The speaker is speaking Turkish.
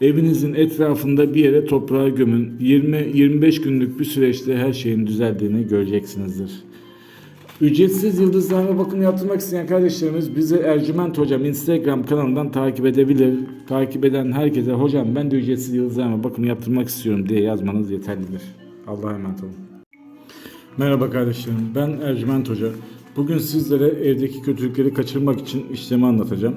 Evinizin etrafında bir yere toprağa gömün. 20-25 günlük bir süreçte her şeyin düzeldiğini göreceksinizdir. Ücretsiz yıldızlarına bakım yaptırmak isteyen kardeşlerimiz bizi Ercüment Hocam Instagram kanalından takip edebilir. Takip eden herkese hocam ben de ücretsiz yıldızlarına bakım yaptırmak istiyorum diye yazmanız yeterlidir. Allah'a emanet olun. Merhaba kardeşlerim ben Ercüment Hoca. Bugün sizlere evdeki kötülükleri kaçırmak için işlemi anlatacağım.